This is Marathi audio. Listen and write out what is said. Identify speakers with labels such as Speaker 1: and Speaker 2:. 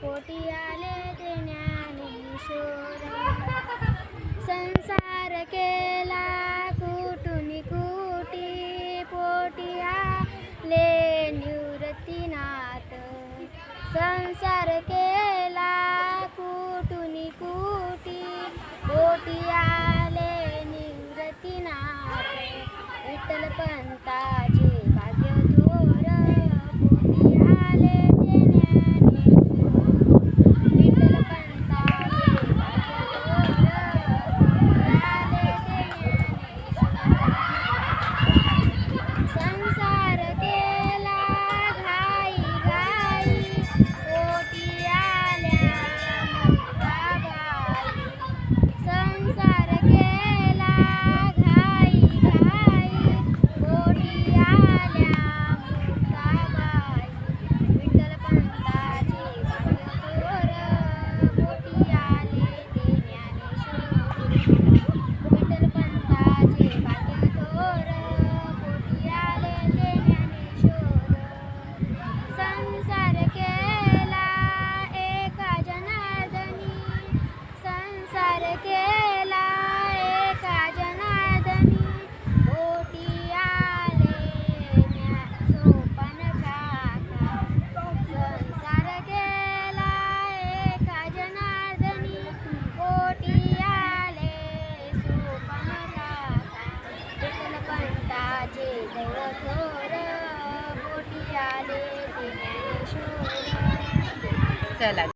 Speaker 1: पोटी आले ते ज्ञानेश्वर संसार केला कुटुनी कुटी पोटी आले निवृत्तीनाथ संसार केला कुटुनी कुटी पोटी आले निवृत्तीनाथ विठ्ठल पंता
Speaker 2: parte